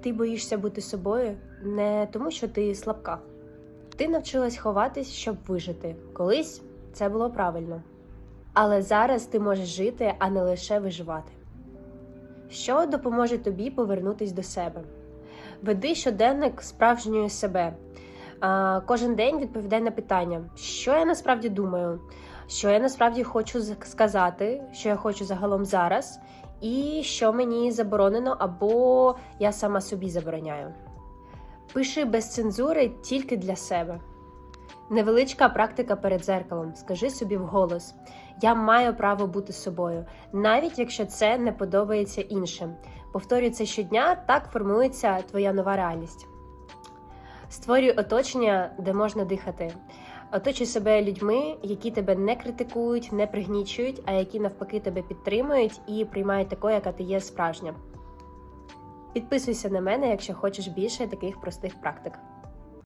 Ти боїшся бути собою не тому, що ти слабка. Ти навчилась ховатись, щоб вижити. Колись це було правильно. Але зараз ти можеш жити, а не лише виживати. Що допоможе тобі повернутись до себе? Веди щоденник справжньої себе. Кожен день відповідай на питання, що я насправді думаю, що я насправді хочу сказати, що я хочу загалом зараз, і що мені заборонено або я сама собі забороняю. Пиши без цензури тільки для себе. Невеличка практика перед зеркалом. Скажи собі вголос: Я маю право бути собою, навіть якщо це не подобається іншим. Повторюй це щодня, так формується твоя нова реальність. Створюй оточення, де можна дихати. Оточуй себе людьми, які тебе не критикують, не пригнічують, а які навпаки тебе підтримують і приймають такою, яка ти є справжня. Підписуйся на мене, якщо хочеш більше таких простих практик.